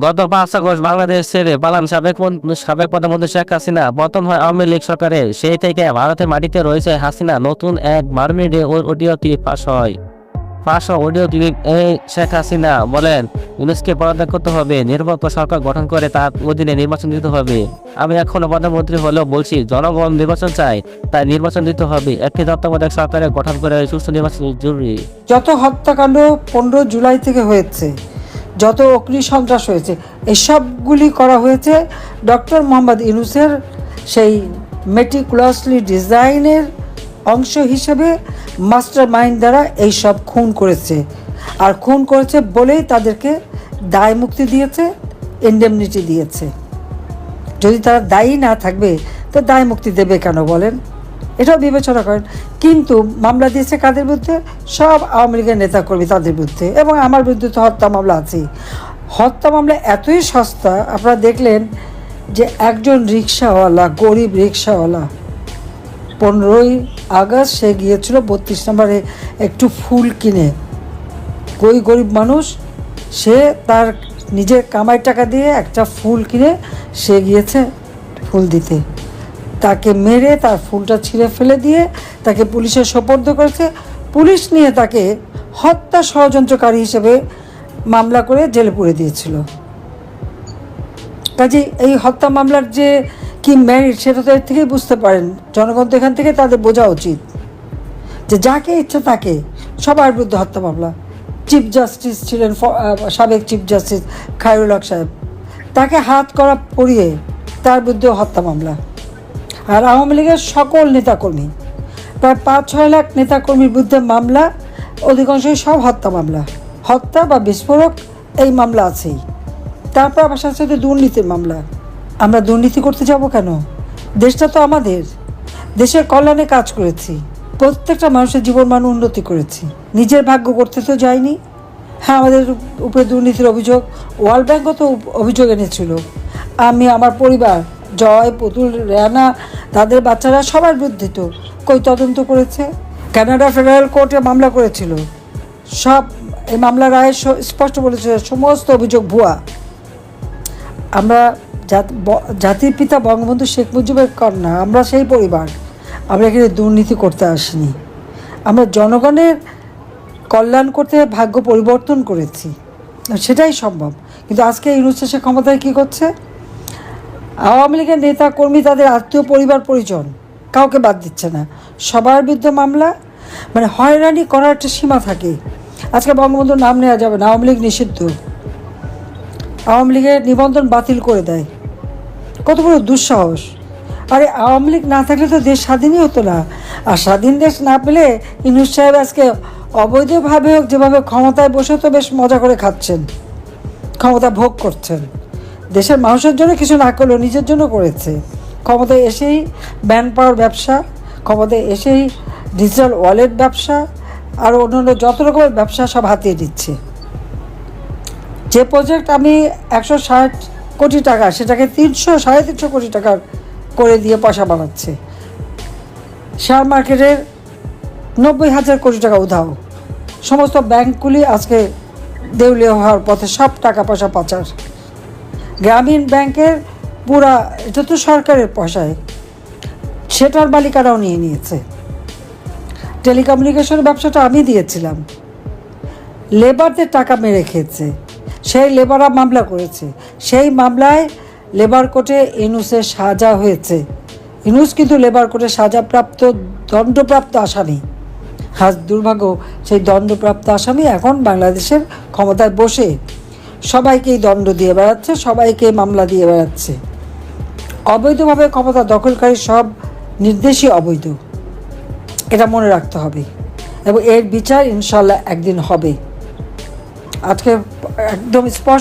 গত পাঁচ আগস্ট বাংলাদেশ ছেড়ে পালান সাবেক সাবেক প্রধানমন্ত্রী শেখ হাসিনা। পতন হয় আওয়ামী লীগ সরকারের। সেই থেকে ভারতের মাটিতে রয়েছে হাসিনা। নতুন এক মারমিডে অডিও ক্লিপ ফাঁস হয়। ফাঁস অডিও ক্লিপ শেখ হাসিনা বলেন ইউনুসকে পদত্যাগ করতে হবে। নির্বাচন সরকার গঠন করে তার অধীনে নির্বাচন দিতে হবে। আমি এখনও প্রধানমন্ত্রী হলেও বলছি, জনগণ নির্বাচন চাই তাই নির্বাচন দিতে হবে। একটি তত্ত্বাবধায়ক সরকারের গঠন করে সুস্থ নির্বাচন জরুরি। যত হত্যাকাণ্ড পনেরো জুলাই থেকে হয়েছে যত অগ্নি সন্ত্রাস হয়েছে, এসবগুলি করা হয়েছে ডক্টর মোহাম্মদ ইউনুসের সেই মেটিকুলাসলি ডিজাইনের অংশ হিসেবে মাস্টার মাইন্ড দ্বারা এইসব খুন করেছে। আর খুন করেছে বলেই তাদেরকে দায় মুক্তি দিয়েছে ইন্ডেমনিটি দিয়েছে। যদি তারা দায়ী না থাকবে, তো দায় মুক্তি দেবে কেন বলেন? এটাও বিবেচনা করেন। কিন্তু মামলা দিয়েছে কাদের বিরুদ্ধে? সব আওয়ামী লীগের নেতাকর্মী তাদের বিরুদ্ধে। এবং আমার বিরুদ্ধে তো হত্যা মামলা আছেই। হত্যা মামলা এতই সস্তা, আপনারা দেখলেন যে একজন রিক্সাওয়ালা গরিব রিক্সাওয়ালা পনেরোই আগস্ট সে গিয়েছিল বত্রিশ নম্বরে একটু ফুল কিনে। ওই গরিব মানুষ, সে তার নিজের কামাই টাকা দিয়ে একটা ফুল কিনে সে গিয়েছে ফুল দিতে। তাকে মেরে তার ফুলটা ছিঁড়ে ফেলে দিয়ে তাকে পুলিশের সোপর্দ করেছে। পুলিশ নিয়ে তাকে হত্যা ষড়যন্ত্রকারী হিসেবে মামলা করে জেলে পুরে দিয়েছিল। কাজে এই হত্যা মামলার যে কি ম্যারিট সেটা তো এর থেকেই বুঝতে পারেন। জনগণ তো এখান থেকে তাদের বোঝা উচিত যে যাকে ইচ্ছা তাকে সবার বিরুদ্ধে হত্যা মামলা। চিফ জাস্টিস ছিলেন সাবেক চিফ জাস্টিস খায়রুল হক সাহেব। তাকে হাত করা পড়িয়ে তার বিরুদ্ধে হত্যা মামলা। আর আওয়ামী লীগের সকল নেতাকর্মী, প্রায় পাঁচ, ছয় লাখ নেতাকর্মীর বিরুদ্ধে মামলা, অধিকাংশই সব হত্যা মামলা। হত্যা বা বিস্ফোরক, এই মামলা আছেই। তারপর আবার সাথে সাথে দুর্নীতির মামলা। আমরা দুর্নীতি করতে যাব কেন? দেশটা তো আমাদের। দেশের কল্যাণে কাজ করেছি। প্রত্যেকটা মানুষের জীবন মান উন্নতি করেছি। নিজের ভাগ্য করতে তো যাইনি। হ্যাঁ আমাদের উপরে দুর্নীতির অভিযোগ, ওয়ার্ল্ড ব্যাঙ্কও তো অভিযোগ এনেছিল। আমি, আমার পরিবার, জয়, পুতুল রেয়ানা তাদের বাচ্চারা সবার বিরুদ্ধে তো কই তদন্ত করেছে? কানাডা ফেডারেল কোর্টে মামলা করেছিল। সব এই মামলার রায়ে স্পষ্ট বলেছে সমস্ত অভিযোগ ভুয়া। আমরা জাতির পিতা বঙ্গবন্ধু শেখ মুজিবের কন্যা, আমরা সেই পরিবার। আমরা এখানে দুর্নীতি করতে আসিনি। আমরা জনগণের কল্যাণ করতে ভাগ্য পরিবর্তন করেছি। সেটাই সম্ভব। কিন্তু আজকে ইউনুস সে ক্ষমতায় কী করছে? আওয়ামী লীগের নেতা কর্মী তাদের আত্মীয় পরিবার পরিজন, কাউকে বাদ দিচ্ছে না। সবার বিরুদ্ধে মামলা মানে হয়রানি করার একটা সীমা থাকে। আজকে বঙ্গবন্ধুর নাম নেওয়া যাবে না, আওয়ামী লীগ নিষিদ্ধ। আওয়ামী লীগের নিবন্ধন বাতিল করে দেয়। কত বড় দুঃসাহস। আরে আওয়ামী লীগ না থাকলে তো দেশ স্বাধীনই হতো না। আর স্বাধীন দেশ না পেলে ইনুস সাহেব আজকে অবৈধভাবে হোক, যেভাবে ক্ষমতায় বসে তো বেশ মজা করে খাচ্ছেন। ক্ষমতা ভোগ করছেন। দেশের মানুষের জন্য কিছু না করলেও নিজের জন্য করেছে। ক্ষমতায় এসেই ম্যান পাওয়ার ব্যবসা, ক্ষমতায় এসেই ডিজিটাল ওয়ালেট ব্যবসা, আর অন্যান্য যত রকমের ব্যবসা সব হাতিয়ে দিচ্ছে যে প্রজেক্ট আমি একশো ষাট কোটি টাকা, সেটাকে তিনশো, সাড়ে তিনশো কোটি টাকার করে দিয়ে পয়সা বানাচ্ছে। শেয়ার মার্কেটের নব্বই হাজার কোটি টাকা উধাও। সমস্ত ব্যাংকগুলি আজকে দেউলিয়া হওয়ার পথে সব টাকা পয়সা পাচার। গ্রামীণ ব্যাংকের পুরা এটা তো সরকারের পয়সায়, সেটার মালিকারাও নিয়ে নিয়েছে। টেলিকমিউনিকেশনের ব্যবসাটা আমি দিয়েছিলাম। লেবারদের টাকা মেরে খেয়েছে। সেই লেবাররা মামলা করেছে। সেই মামলায় লেবার কোর্টে ইনুসের সাজা হয়েছে। ইনুস কিন্তু লেবার কোর্টে সাজাপ্রাপ্ত, দণ্ডপ্রাপ্ত আসামি। আজ দুর্ভাগ্য, সেই দণ্ডপ্রাপ্ত আসামি এখন বাংলাদেশের ক্ষমতায় বসে। সবাইকেই দণ্ড দিয়ে বেড়াচ্ছে, সবাইকে মামলা দিয়ে বেড়াচ্ছে। অবৈধভাবে ক্ষমতা দখলকারী সব নির্দেশই অবৈধ। এটা মনে রাখতে হবে এবং এর বিচার ইনশাল্লাহ একদিন হবে। আজকে একদম স্পষ্ট